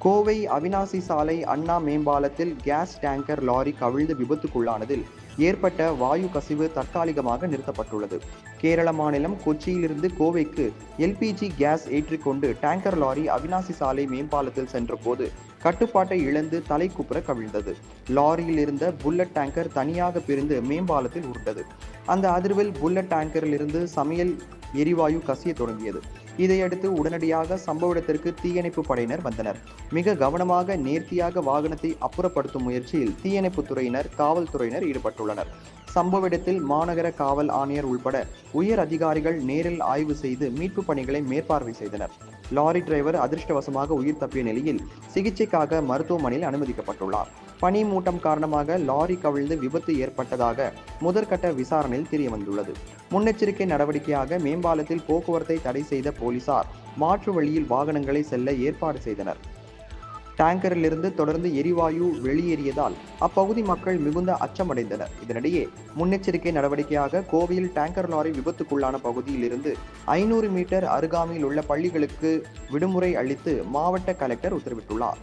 கோவை அவினாசி சாலை அண்ணா மேம்பாலத்தில் gas tanker lorry கவிழ்ந்து விபத்துக்குள்ளானதில் ஏற்பட்ட வாயு கசிவு தற்காலிகமாக நிறுத்தப்பட்டுள்ளது. கேரள மாநிலம் கொச்சியிலிருந்து கோவைக்கு எல்பிஜி கேஸ் ஏற்றிக்கொண்டு டேங்கர் லாரி அவினாசி சாலை மேம்பாலத்தில் சென்றபோது கட்டுப்பாட்டை இழந்து தலைக்குப்புற கவிழ்ந்தது. லாரியில் இருந்த புல்லட் டேங்கர் தனியாக பிரிந்து மேம்பாலத்தில் உருண்டது. அந்த அதிர்வில் புல்லட் டேங்கரிலிருந்து சமையல் எரிவாயு கசிய தொடங்கியது. இதையடுத்து உடனடியாக சம்பவ இடத்திற்கு தீயணைப்பு படையினர் வந்தனர். மிக கவனமாக நேர்த்தியாக வாகனத்தை அப்புறப்படுத்தும் முயற்சியில் தீயணைப்பு துறையினர் காவல்துறையினர் ஈடுபட்டுள்ளனர். சம்பவ இடத்தில் மாநகர காவல் ஆணையர் உள்பட உயர் அதிகாரிகள் நேரில் ஆய்வு செய்து மீட்பு பணிகளை மேற்பார்வை செய்தனர். லாரி டிரைவர் அதிர்ஷ்டவசமாக உயிர் தப்பிய நிலையில் சிகிச்சைக்காக மருத்துவமனையில் அனுமதிக்கப்பட்டுள்ளார். பனி மூட்டம் காரணமாக லாரி கவிழ்ந்து விபத்து ஏற்பட்டதாக முதற்கட்ட விசாரணையில் தெரியவந்துள்ளது. முன்னெச்சரிக்கை நடவடிக்கையாக மேம்பாலத்தில் போக்குவரத்தை தடை செய்த போலீசார் மாற்று வழியில் வாகனங்களை செல்ல ஏற்பாடு செய்தனர். டேங்கரிலிருந்து தொடர்ந்து எரிவாயு வெளியேறியதால் அப்பகுதி மக்கள் மிகுந்த அச்சமடைந்தனர். இதனிடையே முன்னெச்சரிக்கை நடவடிக்கையாக கோவையில் டேங்கர் லாரி விபத்துக்குள்ளான பகுதியிலிருந்து ஐநூறு மீட்டர் அருகாமையில் உள்ள பள்ளிகளுக்கு விடுமுறை அளித்து மாவட்ட கலெக்டர் உத்தரவிட்டுள்ளார்.